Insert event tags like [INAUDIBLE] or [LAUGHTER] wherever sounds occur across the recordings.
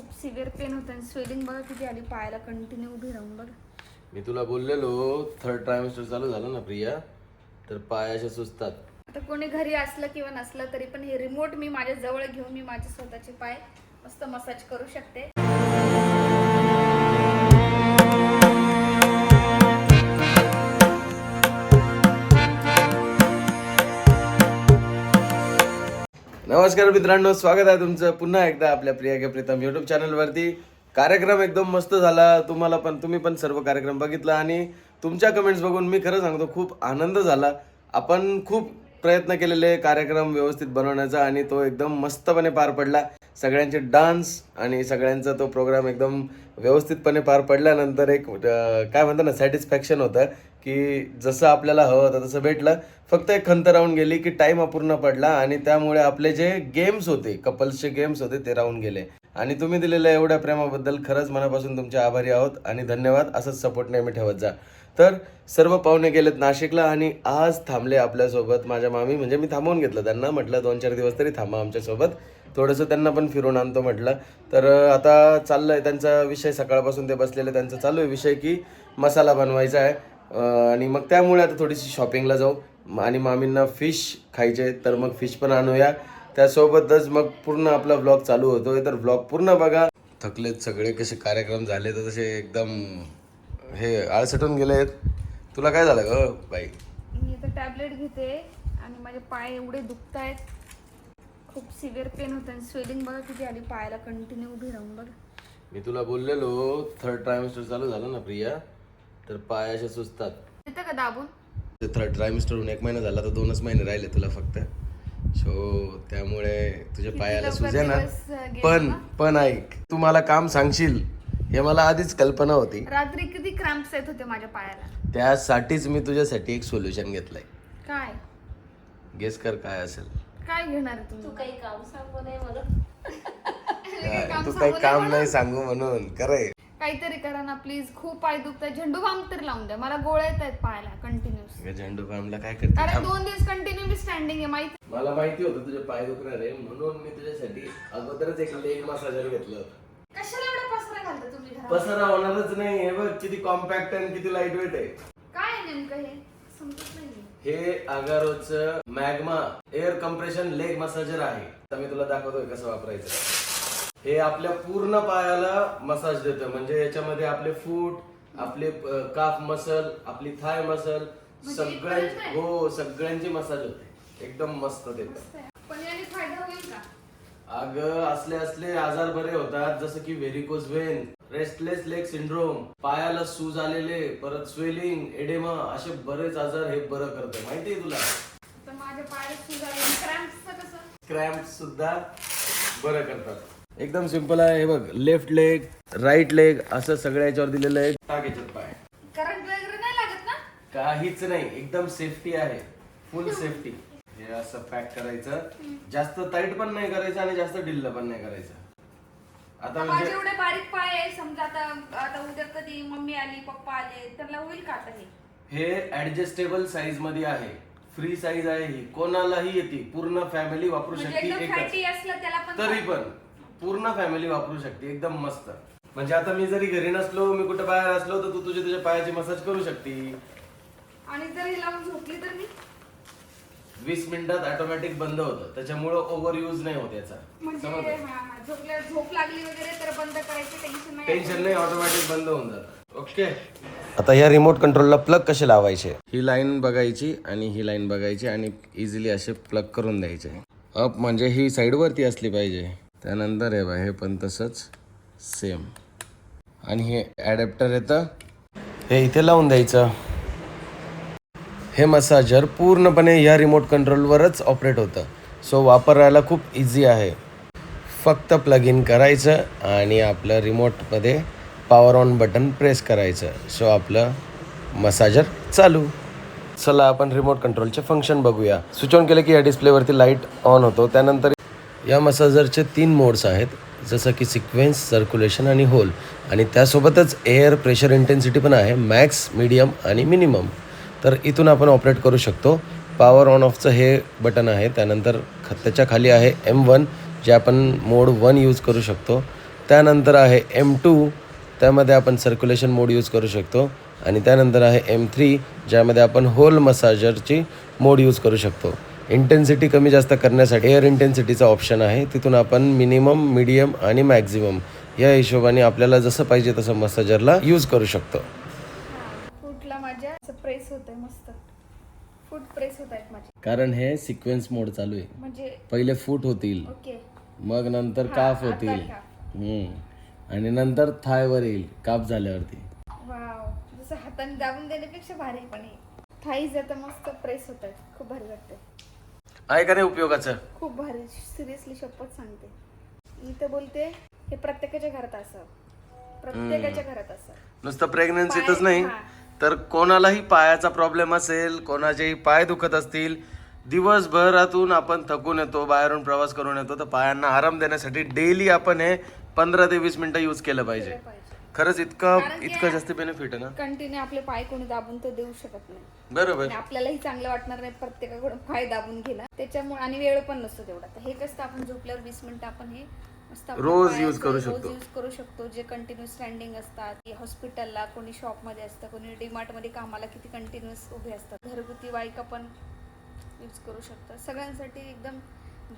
खूप severe pen होतं आणि स्वेलिंग बघा किती आली पायाला कंटिन्यू उभी राहून बघा. मी तुला बोललेलो थर्ड ट्रायमिस्टर चालू झालं ना प्रिया तर पाय असे सुचतात आता कोणी घरी असलं किंवा नसलं तरी पण हे रिमोट मी माझ्या जवळ घेऊन मी माझे स्वतःचे पाय मस्त मसाज करू शकते. नमस्कार मित्रांनो स्वागत आहे तुमचं पुन्हा एकदा आपल्या प्रिया के प्रीतम युट्यूब चॅनलवरती कार्यक्रम एकदम मस्त झाला तुम्हाला पण तुम्ही पण सर्व कार्यक्रम बघितला आणि तुमच्या कमेंट्स बघून मी खरं सांगतो खूप आनंद झाला. आपण खूप प्रयत्न केलेले कार्यक्रम व्यवस्थित बनवण्याचा आणि तो एकदम मस्तपणे पार पडला. सगळ्यांचे डान्स आणि सगळ्यांचा तो प्रोग्राम एकदम व्यवस्थितपणे पार पडल्यानंतर एक काय म्हणतात ना सॅटिस्फॅक्शन होतं. की जसं आपल्याला हवं होतं तसं भेटलं. फक्त एक खंत राहून गेली की टाईम अपूर्ण पडला आणि त्यामुळे आपले जे गेम्स होते कपल्सचे गेम्स होते ते राहून गेले. आणि तुम्ही दिलेल्या एवढ्या प्रेमाबद्दल खरंच मनापासून तुमचे आभारी आहोत आणि धन्यवाद. असंच सपोर्ट नेहमी ठेवत जा. तर सर्व पाहुणे गेलेत नाशिकला आणि आज थांबले आपल्यासोबत माझ्या मामी. म्हणजे मी थांबवून घेतलं त्यांना. म्हटलं दोन चार दिवस तरी थांबा आमच्यासोबत. थोडंसं त्यांना पण फिरून आणतो म्हटलं. तर आता चाललं आहे त्यांचा विषय. सकाळपासून ते बसलेले. त्यांचा चालू आहे विषय की मसाला बनवायचा आहे. आणि मग त्यामुळे आता थोडीशी शॉपिंगला जाऊ. आणि मामींना फिश खायचे तर मग फिश पण आणूया. त्यासोबतच मग पूर्ण आपला ब्लॉग चालू होतोय तर ब्लॉग पूर्ण बघा. थकलेत सगळे कसे कार्यक्रम झाले तर तसे एकदम हे आळसटून गेलेत तुला काय झालं ग बाई? मी आता टॅबलेट घेते आणि माझे पाय एवढे दुखत आहेत खूप सिव्हिअर पेन होतं आणि स्वेलिंग बघा किती आली पायाला कंटिन्यू उभी राहून बघा. मी तुला बोललेलो थर्ड ट्रायमिस्टर चालू झालं ना प्रिया? तर पाय असे सुचतात येतं का दाबून? थर्ड ट्रायमिस्टरहून एक महिना झाला तर दोनच महिने राहिले तुला फक्त. सो त्यामुळे तुझ्या पायाला सुजे ना. पण? पण ऐक तू मला काम सांगशील हे मला आधीच कल्पना होती. रात्री किती क्रॅम्प्स येत होते माझ्या पायाला? त्यासाठीच मी तुझ्यासाठी एक सोल्युशन घेतलंय. काय? गेस कर काय असेल. काय घेणार तू काही काम सांगू मला काय, तू काही काम नाही सांगू म्हणून करे काहीतरी करा ना प्लीज खूप पाय दुखतात झेंडू बाम तरी लावून द्या. मला गोळ्या येत आहेत पायाला कंटिन्युअस झेंडू फार्मला काय करते? थांब. दोन दिवस कंटिन्यू मी स्टँडिंग आहे माहिती मला माहिती होतं तुझे पाय दुखणार आहे म्हणून मी तुझ्यासाठी अगोदरच एक लेग मसाजर घेतलं होतं. कशाला एवढा पसरा घालता तुम्ही घरात पसारा होणारच नाही हे बघ किती कॉम्पॅक्ट आणि किती लाइट वेट आहे. काय आहे नेमकं हे? समजत नाही हे अगारोचं magma air compression leg massager आहे. आता मी तुला दाखवतोय कसं वापरायचं. हे आपल्या पूर्ण पायाला मसाज देतं. म्हणजे याच्यामध्ये आपले फूट आपले काफ मसल आपली थाय मसल सगळ्यां हो सगळ्यांची मसाज होते. एकदम मस्त देतं पण याने फायदा होईल का? अगं असले असले आजार बरे होतात. जसं की varicose vein restless leg syndrome पायाला सूज आलेले परत स्वेलिंग एडेमा असे बरेच आजार हे बरं करतं माहितीये तुला? माझ्या पायाला सूज आली क्रॅम्प सुद्धा बरं करतात. एकदम सिंपल आहे. हे बघ लेफ्ट लेग राईट लेग असं सगळ्या याच्यावर दिलेलं आहे. टाक याच्यात पाय. करंट वगैरे नाही लागत ना? काहीच नाही एकदम सेफ्टी आहे. फुल सेफ्टी हे असं पॅक करायचं. जास्त टाईट पण नाही करायचं आणि जास्त ढिल्ल पण नाही करायचं. आता माझे म्हणजे एवढे बारीक पाय आहे समजा आता आता उद्या कधी मम्मी आली पप्पा आले त्यांना होईल का आता हे? हे ऍडजस्टेबल साईजमध्ये आहे. फ्री साईज आहे ही. कोणालाही येते. पूर्ण फॅमिली वापरू म्हणजे शकते एकदम एकच. फॅटी असलं त्याला पण तरी पण. पूर्ण फॅमिली वापरू शकते एकदम मस्त. म्हणजे आता मी जरी घरी नसलो मी कुठे बाहेर असलो तर तू तुझ्या तुझ्या पायाची मसाज करू शकते. आणि जर हे लावून झोपली तर मी? वीस मिनिटात ऑटोमॅटिक बंद होतं. त्याच्यामुळं ओव्हर युज नाही होत याचा. म्हणजे समजलं? हा, हा, झोप लागली वगैरे तर बंद करायचं टेन्शन नाही. टेन्शन नाही ऑटोमॅटिक बंद होऊन जातं. ओके आता या रिमोट कंट्रोलला प्लग कसे लावायचे? ही लाईन बघायची आणि ही लाईन बघायची आणि इझिली असे प्लग करून द्यायचे. अप म्हणजे ही साईडवरती असली पाहिजे. त्यानंतर हे बा हे पण तसंच सेम आणि हे ॲडॅप्टर येतं हे इथे लावून द्यायचं. हे मसाजर पूर्णपणे या रिमोट कंट्रोलवरच ऑपरेट होतं. सो वापरायला खूप इझी आहे. फक्त प्लग इन करायचं आणि आपलं रिमोटमध्ये पॉवर ऑन बटन प्रेस करायचं. सो आपलं मसाजर चालू. चला आपण रिमोट कंट्रोलचे फंक्शन बघूया. स्विच ऑन केलं की या डिस्प्लेवरती लाइट ऑन होतो. त्यानंतर या मसाजरचे तीन मोड्स आहेत जसं की सिक्वेन्स सर्क्युलेशन आणि होल. आणि त्यासोबतच एअर प्रेशर इंटेन्सिटी पण आहे मॅक्स मिडियम आणि मिनिमम. तर इथून आपण ऑपरेट करू शकतो. पॉवर ऑन ऑफचं हे बटन आहे त्यानंतर ख- त्याच्याखाली आहे एम वन जे आपण मोड वन यूज करू शकतो. त्यानंतर आहे एम टू त्यामध्ये आपण सर्क्युलेशन मोड यूज करू शकतो. आणि त्यानंतर आहे एम थ्री ज्यामध्ये आपण होल मसाजरची मोड यूज करू शकतो. इंटेन्सिटी कमी जास्त करण्यासाठी एअर इंटेन्सिटीचा ऑप्शन आहे. तिथून आपण मिनिमम मिडियम आणि मॅक्झिमम या हिशोबाने आपल्याला जसं पाहिजे तसं मसाजरला यूज करू शकतो. फूटला माझ्या असं प्रेस होत आहे मस्त. फूट प्रेस होत आहेत माझे. कारण हे सिक्वेन्स मोड चालू आहे. म्हणजे पहिले फूट होतील ओके. मग नंतर काफ होतील. काफ. हम्म. आणि नंतर थायवर येईल काप झाल्यावरती. वाव जसं हाताने दाबून देण्यापेक्षा भारी पण थाईज आता मस्त प्रेस होत आहेत. खूप भारी वाटते आहे का नाही उपयोगाचं? खूप भारी. सिरियसली शपथ सांगते. मी तर बोलते हे प्रत्येकाच्या घरात असावं प्रत्येकाच्या घरात असावं नुसतं प्रेग्नन्सीतच नाही. तर कोणालाही पायाचा प्रॉब्लेम असेल कोणाचेही पाय दुखत असतील दिवसभरातून आपण थकून येतो बाहेरून प्रवास करून येतो तर पायांना आराम देण्यासाठी डेली आपण हे पंधरा ते वीस मिनिटं यूज केलं पाहिजे. खरंच इतकं इतकं जास्त बेनिफिट आहे ना? कंटिन्यू आपले पाय कोणी दाबून तर देऊ शकत नाही. बरोबर. आणि आपल्यालाही चांगलं वाटणार नाही प्रत्येकाकडून पाय दाबून गेला त्याच्यामुळे आणि वेळ पण नसतो तेवढा. तर हे कसं आपण झोपल्यावर वीस मिनिटं आपण हे मस्त रोज पायाचं use करू रोज शकतो. use करू शकतो. जे कंटिन्यू स्टँडिंग असतात हॉस्पिटलला कोणी शॉपमध्ये असतं कोणी डीमार्टमध्ये कामाला किती कंटिन्युअस उभे असतात. घरगुती बायका पण यूज करू शकतात. सगळ्यांसाठी एकदम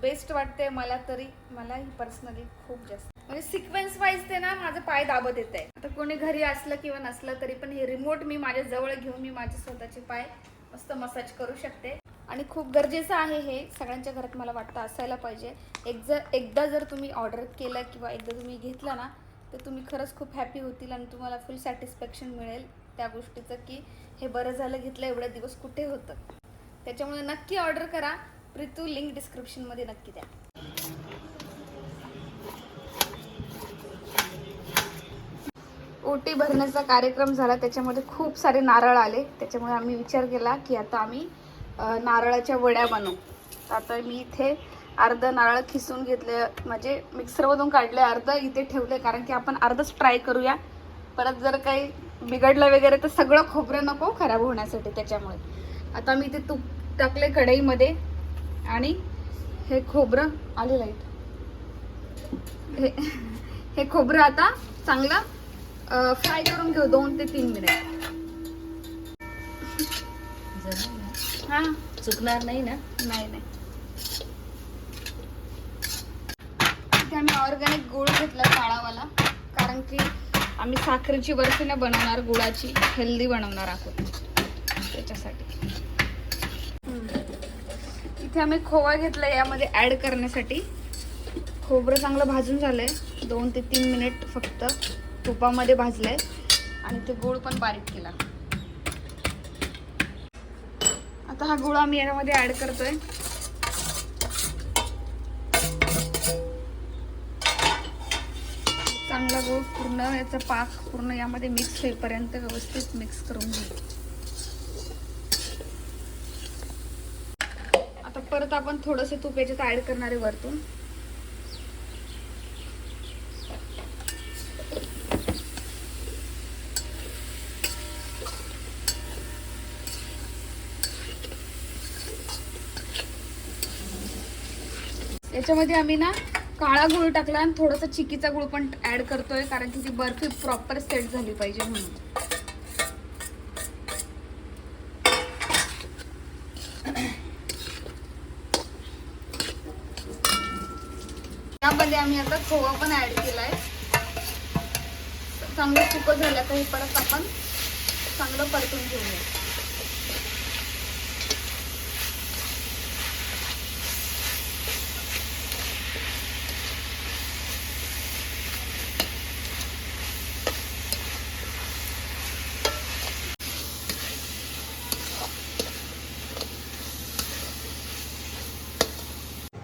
बेस्ट वाटते मला तरी. मला ही पर्सनली खूप जास्त. म्हणजे सिक्वेन्स वाईज ते ना माझं पाय दाबत येत आहे आता कोणी घरी असलं किंवा नसलं तरी पण हे रिमोट मी माझ्या जवळ घेऊन मी माझे स्वतःचे पाय मस्त मसाज करू शकते. आणि खूप गरजेचं आहे हे. सगळ्यांच्या घरात मला वाटतं असायला पाहिजे. एक जर एकदा जर तुम्ही ऑर्डर केलं किंवा एकदा तुम्ही घेतलं ना तर तुम्ही खरंच खूप हॅपी होतील आणि तुम्हाला फुल सॅटिस्फॅक्शन मिळेल त्या गोष्टीचं की हे बरं झालं घेतलं एवढ्या दिवस कुठे होतं. त्याच्यामुळे नक्की ऑर्डर करा. प्रितू लिंक डिस्क्रिप्शनमध्ये नक्की द्या. ओटी भरण्याचा कार्यक्रम झाला त्याच्यामध्ये खूप सारे नारळ आले. त्याच्यामुळे आम्ही विचार केला की आता आम्ही नारळाच्या वड्या बनवू. आता मी इथे अर्ध नारळ खिसून घेतले म्हणजे मिक्सरमधून काढले अर्ध इथे ठेवले कारण की आपण अर्धच ट्राय करूया. परत जर काही बिघडलं वगैरे तर सगळं खोबरं नको खराब होण्यासाठी त्याच्यामुळे. आता मी इथे तूप टाकले कढईमध्ये. आणि हे खोबरं आले लाइट हे हे खोबरं आता चांगलं फ्राय करून घेऊ दोन ते तीन मिनिट हा. चुकणार नाही ना? नाही नाही. इथे आम्ही ऑर्गॅनिक गुळ घेतला काळावाला कारण की आम्ही साखरेची बर्फी नाही बनवणार गुळाची हेल्दी बनवणार आहोत. त्याच्यासाठी. इथे आम्ही खोवा घेतला यामध्ये ॲड करण्यासाठी. खोबरं चांगलं भाजून झालंय. दोन ते तीन मिनिट फक्त तुपामध्ये भाजलंय. आणि ते गूळ पण बारीक केला. आता हा गुळ आम्ही यामध्ये ॲड करतोय. चांगला गूळ पूर्ण याचा पाक पूर्ण यामध्ये मिक्स होईपर्यंत व्यवस्थित मिक्स करून घेऊ आता परत आपण थोडंसं तूप याच्यात ऍड करणार आहे वरतून. याच्यामध्ये आम्ही ना काळा गुळ टाकला आणि थोडासा चिकीचा गुळ पण ऍड करतोय कारण की ती बर्फी प्रॉपर सेट झाली पाहिजे म्हणून. यामध्ये आम्ही आता खोवा पण ऍड आहे चांगलं सुकं झालं तर हे परत आपण चांगलं परतून घेऊया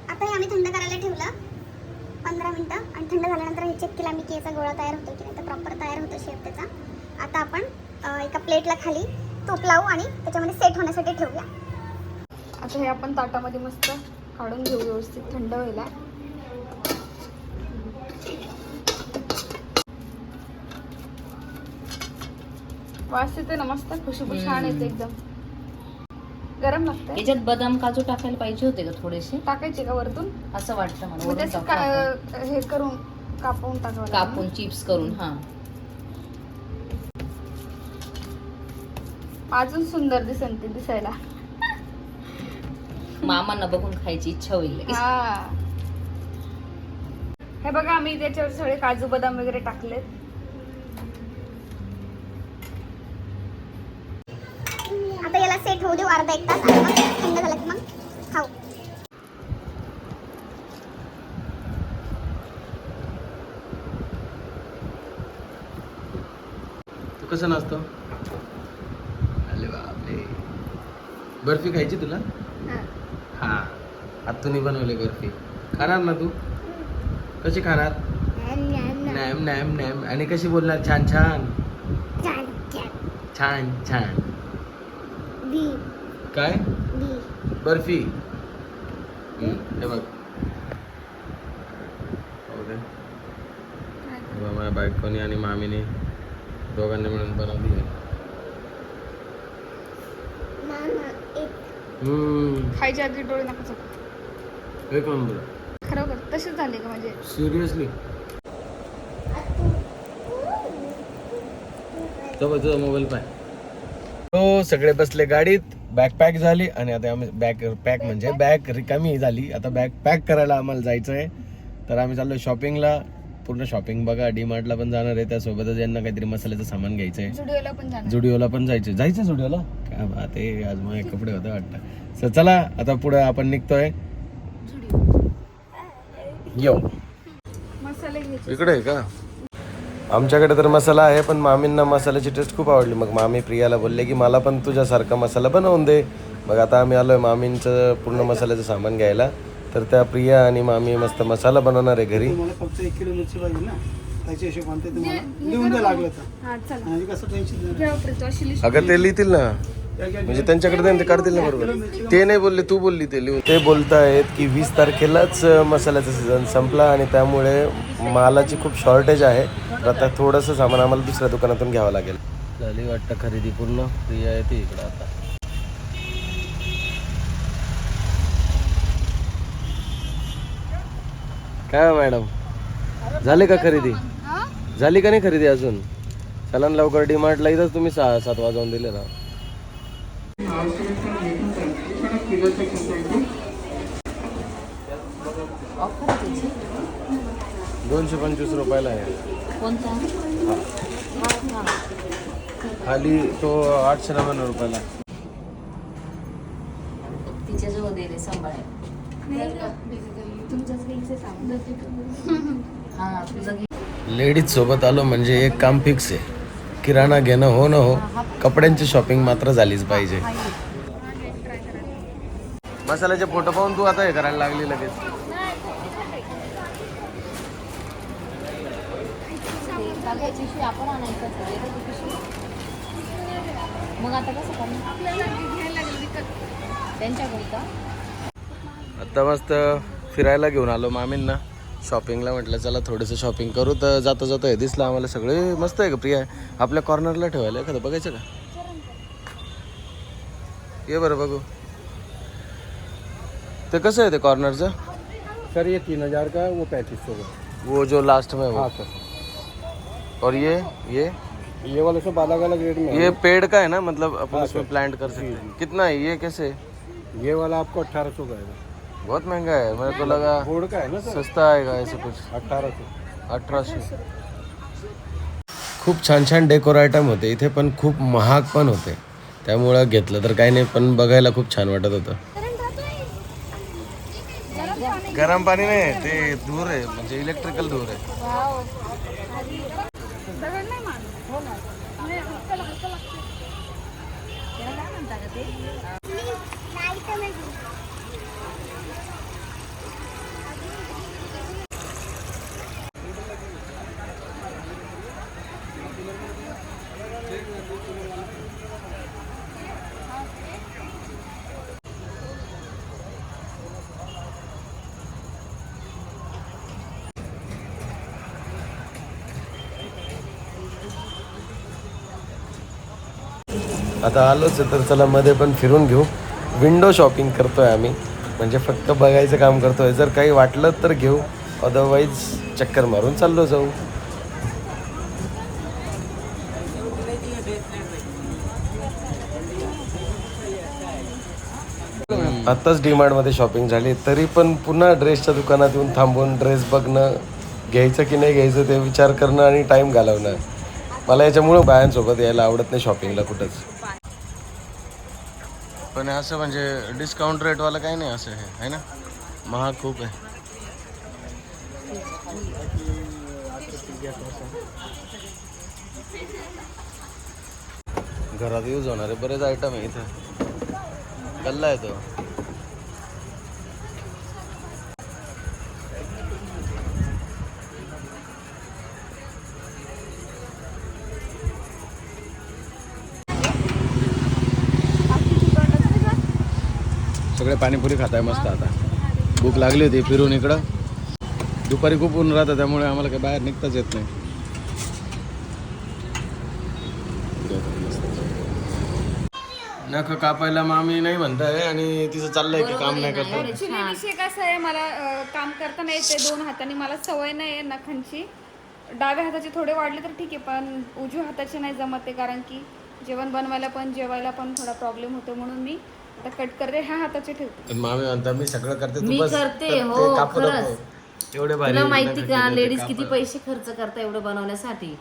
आता हे आम्ही थंड करायला ठेवलं पंधरा मिनटं आणि थंड झाल्यानंतर हे चेक केला मी की याचा गोळा तयार होतो की नाही तर प्रॉपर तयार होतो शेप त्याचा. आता आपण एका प्लेटला खाली तूप लावू आणि त्याच्यामध्ये सेट होण्यासाठी ठेवूया. आता हे आपण ताटामध्ये मस्त काढून घेऊ व्यवस्थित थंड व्हायला. वास येते ना मस्त? खुशबू छान येते एकदम. गरम लागते याच्यात बदाम काजू टाकायला पाहिजे होते का थोडेसे? टाकायचे का वरतून? असं वाटतं मला हे करून कापून टाकावं. कापून चिप्स करून हा. अजून सुंदर दिसेल ते दिसायला. मामांना बघून खायची इच्छा होईल हा. हे बघा आम्ही त्याच्यावर सगळे काजू बदाम वगैरे टाकलेत. आता याला सेट होऊ देऊ अर्धा एक तास आणि मग थंड झालं की मग खाऊ तू कसं नाचतो? अरे बापरे. बर्फी खायची तुला? हा. आत्तूनी बनवली बर्फी. खाणार ना तू? कशी खाणार? नॅम नॅम नॅम. आणि कशी बोलणार? छान छान. छान छान. काय? बर्फी. हे बघ. रे. हे. माझ्या बायकोनी आणि मामीने दोघांनी मिळून बनवली आहे. हम्म, खायच्या आधी डोळे नका. एक नंबर खरोखर तसेच झाले का म्हणजे सिरियसली तो तुझा मोबाईल पाय. हो सगळे बसले गाडीत बॅग पॅक झाली आणि आता आम्ही बॅग पॅक म्हणजे बॅग रिकामी झाली. आता बॅग पॅक करायला आम्हाला जायचं आहे तर आम्ही चाललो शॉपिंगला पूर्ण शॉपिंग बघा डीमार्टला पण जाणार आहे त्यासोबतच यांना काहीतरी मसाल्याचं सामान घ्यायचं आहे जुडिओला पण जाणार. जुडिओला पण जायचं जायचं जुडिओला? काय आहे आज माझे कपडे होते वाटतं. तर चला आता पुढे आपण निघतोय. येऊ इकडे आहे का? आमच्याकडे तर मसाला आहे पण मामींना मसाल्याची टेस्ट खूप आवडली. मग मामी प्रियाला बोलले की मला पण तुझ्यासारखा मसाला बनवून दे. मग आता आम्ही आलोय मामींचं पूर्ण मसाल्याचं सामान घ्यायला. तर त्या प्रिया आणि मामी मस्त मसाला बनवणार आहे घरी. तुम्हाला फक्त एक किलो मिरची पाहिजे ना? त्याच्या हिशोबाने ते तुम्हाला लिहून द्या लागलं तर. हा चला. आणि कसं टेन्शन नाही घ्या प्रीतो, अशी लिस्ट अगं ते लिहितील ना. म्हणजे त्यांच्याकडे ते काढतील ना बरोबर. ते नाही बोलले तू बोलली ते लिहून. ते बोलतायत की वीस तारखेलाच मसाल्याचा सीझन संपला आणि त्यामुळे मालाची खूप शॉर्टेज आहे. तर आता थोडंसं सामान आम्हाला दुसऱ्या दुकानातून घ्यावं लागेल. झाली वाटतं खरेदी पूर्ण. प्रिया येते इकडं आता. काय हो मॅडम? झाले का खरेदी? झाली का नाही खरेदी अजून? चला लवकर डिमार्टला इथंच तुम्ही सहा सात वाजवून दिले ना. आहे दोनशे पंचवीस रुपयाला आहे. खाली तो आठशे नव्याण्णव रुपयाला तिच्याजवळ दे रे सांभाळ हा तुझं घे लेडीज सोबत आलो म्हणजे एक काम फिक्स आहे. किराणा घेणं हो न हो कपड्यांची शॉपिंग मात्र झालीच पाहिजे. मसाल्याचे फोटो पाहून तू आता हे करायला लागली लगेच. मग आता कसं आता मस्त फिरायला घेऊन आलो मामींना. शॉपिंगला म्हटलं चला थोडंसं शॉपिंग करू. तर जाता जाता हे दिसलं आम्हाला सगळे. मस्त आहे का प्रिया. आपल्या कॉर्नरला ठेवायला एखादं बघायचं का? ये बरं बघू. ते कसं आहे ते कॉर्नरचं सर ये तीन हजार का? वो पैंतीस सौ का? वो जो लास्ट में वो. हाँ सर. और ये ये? ये वाले सब अलग अलग रेट में ये पेड़ का है ना? मतलब अपन उसमें। प्लांट कर सकते हैं। कितना है? ये कैसे? ये वाला आपको अट्ठारह सौ का है। बहुत महंगा है मेरे को लगा बोर्ड का है ना सर? सस्ता आएगा ऐसे कुछ। अट्ठारह सौ। अठराशे खूप छान छान डेकोर आयटम होते इथे पण खूप महाग पण होते. त्यामुळं घेतलं तर काही नाही पण बघायला खूप छान वाटत होतं. गरम पाणी नाही ते धूर आहे म्हणजे इलेक्ट्रिकल धूर आहे. हो काय म्हणता का ते? आता आलोच आहे तर चला मध्ये पण फिरून घेऊ. विंडो शॉपिंग करतोय आम्ही. म्हणजे फक्त बघायचं काम करतोय. जर काही वाटलं तर घेऊ. अदरवाईज चक्कर मारून चाललो जाऊ. आत्ताच डीमार्टमध्ये शॉपिंग झाली. तरी पण पुन्हा ड्रेसच्या दुकानात येऊन थांबून ड्रेस बघणं घ्यायचं की नाही घ्यायचं ते विचार करणं आणि टाईम घालवणं. मला याच्यामुळं बायांसोबत यायला आवडत नाही शॉपिंगला कुठंच. पण असं म्हणजे डिस्काउंट रेटवाला काही नाही असं हे आहे ना? महाग खूप आहे. घरात यूज होणारे बरेच आयटम आहे इथं. कल्ला आहे तो. सगळे पाणीपुरी खाताय मस्त आता भूक लागली होती फिरून इकडं दुपारी खूप ऊन राहतं त्यामुळे आम्हाला काही बाहेर निघताच येत नाही नख कापायला मामी नाही म्हणताय आणि तिचं चाललंय की काम नाही करत ऍक्च्युली विषय कसा आहे मला काम काम नाही येते दोन हाताने मला सवय नाही आहे नखांची डाव्या हाताचे थोडे वाढले तर ठीक आहे पण उजव्या हाताचे नाही जमत आहे कारण की जेवण बनवायला पण जेवायला पण थोडा प्रॉब्लेम होतो म्हणून मी आता कट करते ह्या हाताचे ठेवते मामी म्हणता मी सगळं करते तू मी बस करते, ते हो, कापू नको." खरंच. एवढे भारी तुला माहिती का लेडीज. किती पैसे खर्च करता एवढं बनवण्यासाठी?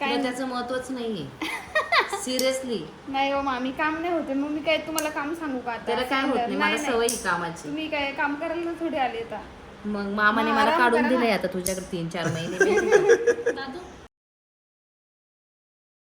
काय? त्याचं महत्वच नाहीये. [LAUGHS] सिरियसली नाही हो मामी काम नाही होते मग मी काय तुम्हाला काम सांगू का आता? त्याला काय होत नाही मला नाही, सवय आहे कामाची. तुम्ही काय काम करायला थोडी आले आता. मग मामाने मला काढून करा. दिलंय आता तुझ्याकडे तीन चार महिने. [LAUGHS]